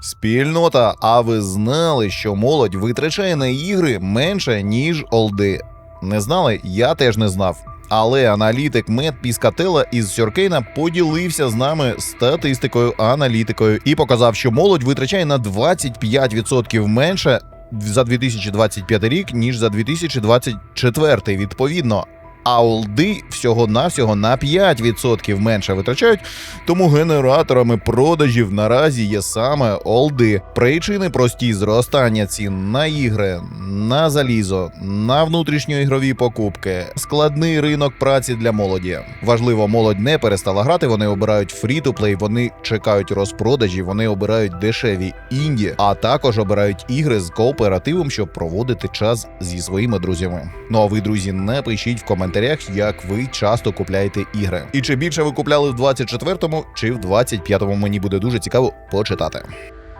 Спільнота, а ви знали, що молодь витрачає на ігри менше, ніж олди? Не знали? Я теж не знав. Але аналітик Мет Піскателла із Сьоркейна поділився з нами статистикою, аналітикою і показав, що молодь витрачає на 25% менше за 2025 рік, ніж за 2024 відповідно. А олди всього-навсього на 5% менше витрачають, тому генераторами продажів наразі є саме олди. Причини прості зростання цін на ігри, на залізо, на внутрішньоігрові покупки, складний ринок праці для молоді. Важливо, молодь не перестала грати. Вони обирають фрі-то-плей, вони чекають розпродажі, вони обирають дешеві інді, а також обирають ігри з кооперативом, щоб проводити час зі своїми друзями. Ну а ви, друзі, напишіть в коментарях, як ви часто купляєте ігри. І чи більше ви купляли в 24-му чи в 25-му, мені буде дуже цікаво почитати.